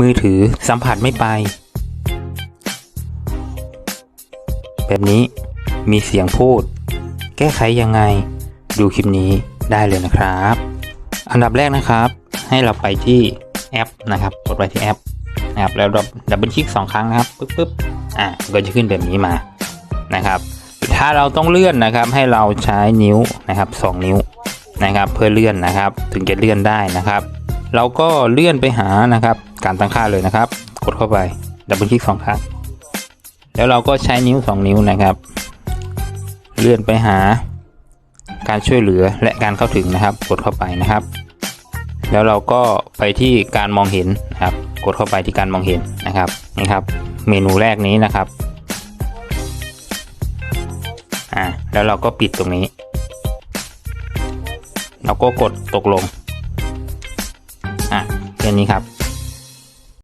มือถือสัมผัสไม่ไป แบบนี้มีเสียงพูด แก้ไขยังไง ดูคลิปนี้ได้เลยนะครับ อันดับแรกนะครับ ให้เราไปที่แอปนะครับ กดไปที่แอปนะครับแล้วดับเบิลคลิกสองครั้งนะครับปึ๊บปึ๊บอะก็จะขึ้นแบบนี้มานะครับ ถ้าเราต้องเลื่อนนะครับ ให้เราใช้นิ้วนะครับสองนิ้วนะครับ เพื่อเลื่อนนะครับ ถึงจะเลื่อนได้นะครับ เราก็เลื่อนไปหานะครับ การตั้งค่าเลยนะครับ กดเข้าไปดับเบิลคลิกสองครั้งแล้วเราก็ใช้นิ้วสองนิ้วนะครับ เลื่อนไปหาการช่วยเหลือและการเข้าถึงนะครับ กดเข้าไปนะครับ แล้วเราก็ไปที่การมองเห็นนะครับ กดเข้าไปที่การมองเห็นนะครับนี่ครับ เมนูแรกนี้นะครับอ่าแล้วเราก็ปิดตรงนี้ เราก็กดตกลงอะแค่นี้ครับ